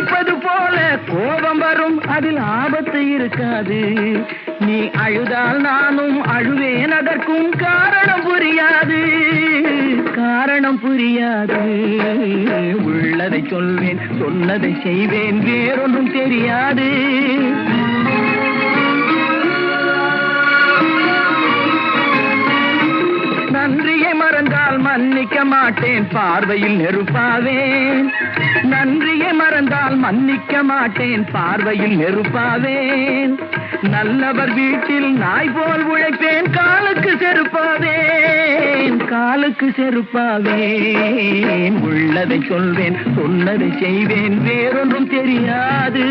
அடிப்பது போல கோபம் வரும் அதில் ஆபத்து இருக்காது. நீ அழுதால் நானும் அழுவேன் அதற்கும் காரணம் புரியாது. காரணம் புரியாது. உள்ளதை சொல்வேன் சொன்னதை செய்வேன் வேறொன்றும் தெரியாது. மறந்தால் மன்னிக்க மாட்டேன். பார்வையில் நெருப்பாவேன் நன்றியை மறந்தால் மன்னிக்க மாட்டேன். பார்வையில் நெருப்பாவேன் நல்லவர் வீட்டில் நாய் போல் உழைப்பேன். காலுக்கு செருப்பாவேன் காலுக்கு செருப்பாவேன் உள்ளதை சொல்வேன் சொன்னதை செய்வேன். வேறொன்றும் தெரியாது.